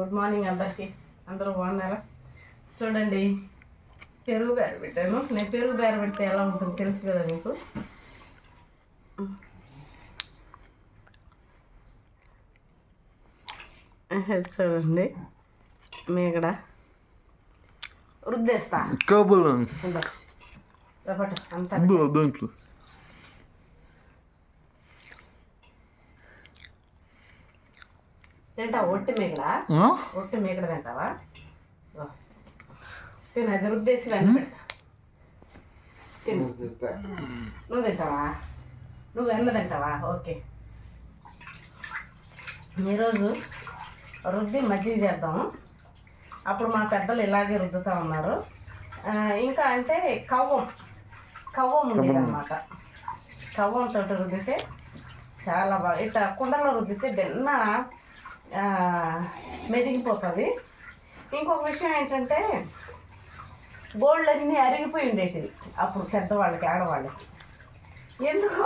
Good morning అందరికి. అందరూ బాగున్నారా? చూడండి పెరుగు బేర పెట్టాను. నేను పెరుగు బేర పెడితే ఎలా ఉంటుంది తెలుసు కదా మీకు? చూడండి మీగడ రుద్దేస్తా. Kabelą. ఉందా పట్టు అంతా తింటావా ఒట్టి మీగడ No? ఒట్టి మీగడ తింటావా? ఓ. తిను అది రుద్దేసి వెన్న పెడతా. తిను. నువ్వు తింటావా? నువ్వు వెన్న తింటావా? ఓకే. ఈరోజు రుద్ది మజ్జిగ చేద్దాము అప్పుడు మా పెద్దలు ఇలాగే రుద్దుతూ ఉన్నారు. ఇంకా అంటే కవ్వం. కవ్వం ఉండేది అనమాట కవ్వంతో రుద్దితే చాలా బాగా ఇట్లా కుండలో రుద్దితే బెన్న ఆ, మెదిగిపోతుంది ఇంకొక విషయం ఏంటంటే గోళ్ళన్నీ అన్నీ అరిగిపోయి ఉండేటివి. అప్పుడు పెద్దవాళ్ళకి ఆడవాళ్ళకి. ఎందుకు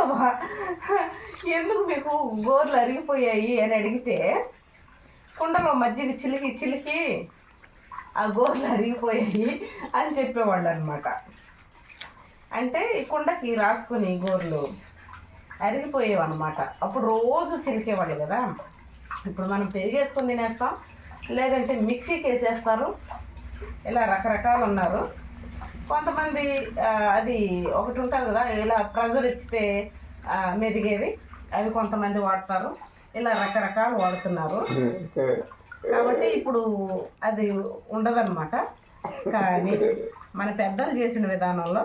ఎందుకు మీకు గోర్లు అరిగిపోయాయి అని అడిగితే కుండలో మజ్జిగ చిలికి చిలికి ఆ గోర్లు అరిగిపోయాయి అని చెప్పేవాళ్ళు అనమాట అంటే ఈ కుండకి రాసుకుని గోర్లు అరిగిపోయేవి అనమాట అప్పుడు రోజు చిలికేవాళ్ళు కదా. ఇప్పుడు మనం పెరిగేసుకొని తినేస్తాం. లేదంటే మిక్సీకి వేసేస్తారు ఇలా రకరకాలు ఉన్నారు. కొంతమంది అది ఒకటి ఉంటుంది కదా ఇలా ప్రెజర్ ఇచ్చితే మెదిగేది. అవి కొంతమంది వాడతారు. ఇలా రకరకాలు వాడుతున్నారు. కాబట్టి ఇప్పుడు అది ఉండదన్నమాట. కానీ మన పెద్దలు చేసిన విధానంలో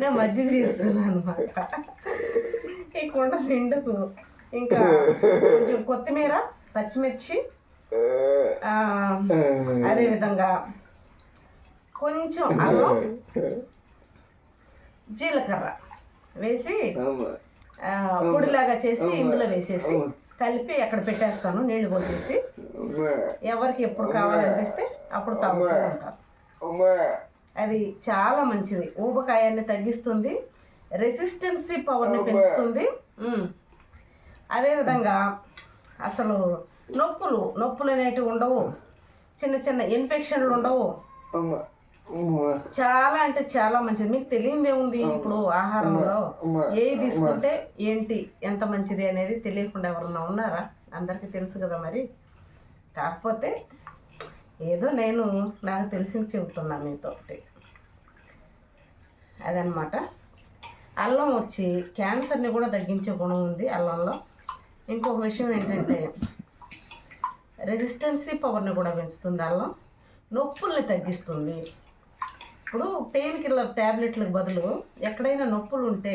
నేను మజ్జిగ చేస్తున్నాను అనమాట ఈ కుండ నిండుకు. ఇంకా కొంచెం కొత్తిమీర పచ్చిమిర్చి అదేవిధంగా కొంచెం అల్లం జీలకర్ర వేసి పొడిలాగా చేసి ఇందులో వేసేసి కలిపి అక్కడ పెట్టేస్తాను నీళ్ళు పోసేసి. ఎవరికి ఎప్పుడు కావాలనిపిస్తే అప్పుడు తాగుతూ ఉంటారు అది చాలా మంచిది. ఊబకాయాన్ని తగ్గిస్తుంది రెసిస్టెన్సీ పవర్ని పెంచుతుంది. అదేవిధంగా అసలు నొప్పులు నొప్పులు అనేటివి ఉండవు. చిన్న చిన్న ఇన్ఫెక్షన్లు ఉండవు. చాలా అంటే చాలా మంచిది. మీకు తెలియంది ఏముంది ఇప్పుడు ఆహారంలో? ఏది తీసుకుంటే ఏంటి ఎంత మంచిది అనేది తెలియకుండా ఎవరన్నా ఉన్నారా? అందరికీ తెలుసు కదా మరి. కాకపోతే ఏదో నేను నాకు తెలిసింది చెబుతున్నాను మీతో అదనమాట. అల్లం వచ్చి క్యాన్సర్ని కూడా తగ్గించే గుణం ఉంది అల్లంలో. ఇంకొక విషయం ఏంటంటే రెసిస్టెన్సీ పవర్ని కూడా పెంచుతుంది అల్లం. నొప్పుల్ని తగ్గిస్తుంది. ఇప్పుడు పెయిన్ కిల్లర్ ట్యాబ్లెట్లకు బదులు ఎక్కడైనా నొప్పులు ఉంటే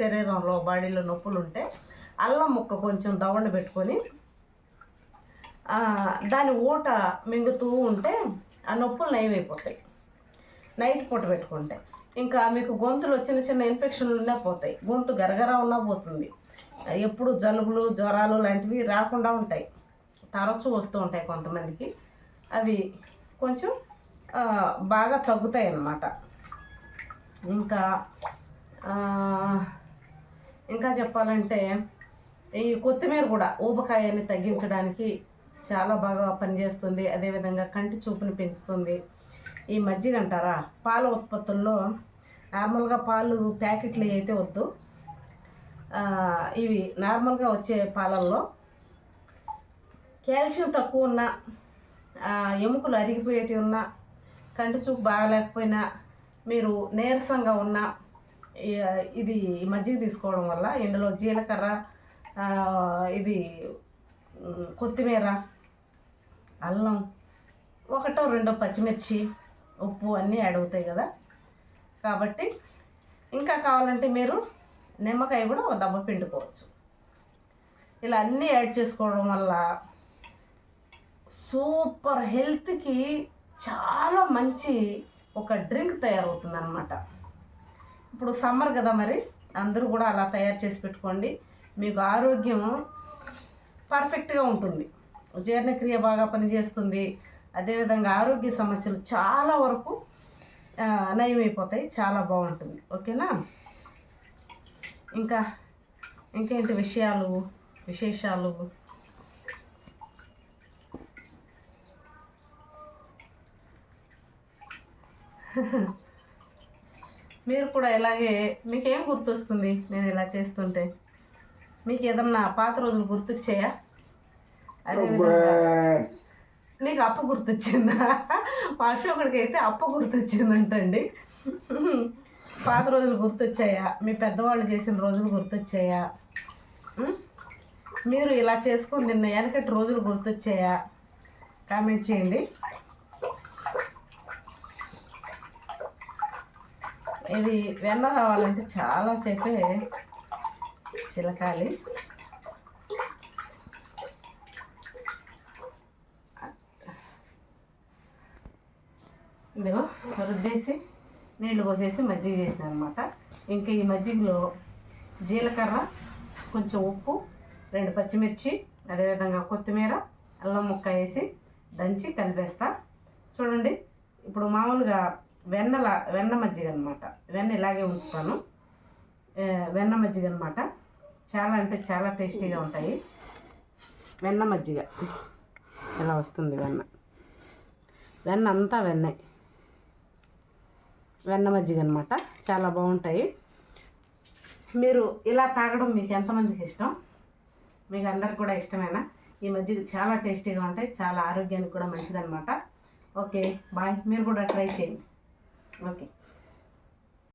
శరీరంలో బాడీలో నొప్పులు ఉంటే అల్లం ముక్క కొంచెం దవడ పెట్టుకొని దాని ఊట మింగుతూ ఉంటే ఆ నొప్పులు నయమైపోతాయి. నైట్ పూట పెట్టుకుంటే. ఇంకా మీకు గొంతులో చిన్న చిన్న ఇన్ఫెక్షన్లు ఉన్నా పోతాయి. గొంతు గరగర ఉన్నా పోతుంది. ఎప్పుడు జలుబులు జ్వరాలు లాంటివి రాకుండా ఉంటాయి. తరచూ వస్తూ ఉంటాయి కొంతమందికి. అవి కొంచెం బాగా తగ్గుతాయి అన్నమాట ఇంకా ఇంకా చెప్పాలంటే ఈ కొత్తిమీర కూడా ఊబకాయాన్ని తగ్గించడానికి చాలా బాగా పనిచేస్తుంది. అదేవిధంగా కంటి చూపుని పెంచుతుంది. ఈ మజ్జిగ అంటారా? పాల ఉత్పత్తుల్లో నార్మల్గా పాలు ప్యాకెట్లు అయితే వద్దు. ఇవి నార్మల్గా వచ్చే పాలల్లో కాల్షియం తక్కువ ఉన్న ఎముకలు అరిగిపోయేటి ఉన్న కంటి చూపు బాగలేకపోయినా మీరు నీరసంగా ఉన్న ఇది మజ్జిగ తీసుకోవడం వల్ల ఇందులో జీలకర్ర ఇది కొత్తిమీర అల్లం ఒకటో రెండో పచ్చిమిర్చి ఉప్పు అన్నీ యాడ్ అవుతాయి కదా. కాబట్టి ఇంకా కావాలంటే మీరు నిమ్మకాయ కూడా ఒక దెబ్బ పిండుకోవచ్చు. ఇలా అన్నీ యాడ్ చేసుకోవడం వల్ల సూపర్ హెల్త్కి చాలా మంచి ఒక డ్రింక్ తయారవుతుంది అనమాట ఇప్పుడు సమ్మర్ కదా మరి అందరూ కూడా అలా తయారు చేసి పెట్టుకోండి. మీకు ఆరోగ్యం పర్ఫెక్ట్గా ఉంటుంది. జీర్ణక్రియ బాగా పనిచేస్తుంది. అదేవిధంగా ఆరోగ్య సమస్యలు చాలా వరకు నయమైపోతాయి. చాలా బాగుంటుంది. ఓకేనా? ఇంకా ఇంకేంటి విషయాలు విశేషాలు? మీరు కూడా ఇలాగే మీకేం గుర్తొస్తుంది నేను ఇలా చేస్తుంటే? మీకు ఏదన్నా పాత రోజులు గుర్తొచ్చాయా? నీకు అప్పు గుర్తొచ్చిందా? మా అశోకుడికి అయితే అప్పు గుర్తొచ్చిందంటండి. పాత రోజులు గుర్తొచ్చాయా? మీ పెద్దవాళ్ళు చేసిన రోజులు గుర్తొచ్చాయా? మీరు ఇలా చేసుకుని తిన్న వెనకటి రోజులు గుర్తొచ్చాయా? కామెంట్ చేయండి. ఇది వెన్న రావాలంటే చాలాసేపే చిలకాలి. ఇదిగో రుద్దేసి. నీళ్ళు పోసేసి మజ్జిగ చేసిన అనమాట ఇంకా ఈ మజ్జిగలో జీలకర్ర కొంచెం ఉప్పు రెండు పచ్చిమిర్చి అదేవిధంగా కొత్తిమీర అల్లం ముక్క వేసి దంచి కలిపేస్తా. చూడండి ఇప్పుడు మామూలుగా వెన్నల వెన్న మజ్జిగ అనమాట వెన్న ఇలాగే ఉంచుతాను. వెన్న మజ్జిగ అనమాట చాలా అంటే చాలా టేస్టీగా ఉంటాయి. వెన్న మజ్జిగ. ఇలా వస్తుంది వెన్న. వెన్న అంతా వెన్నే. వెన్న మజ్జిగ అనమాట చాలా బాగుంటాయి. మీరు ఇలా తాగడం మీకు ఎంతమందికి ఇష్టం? మీకు అందరికి కూడా ఇష్టమేనా? ఈ మజ్జిగ చాలా టేస్టీగా ఉంటాయి చాలా ఆరోగ్యానికి కూడా మంచిదన్నమాట. Okay bye. మీరు కూడా ట్రై చేయండి. ఓకే.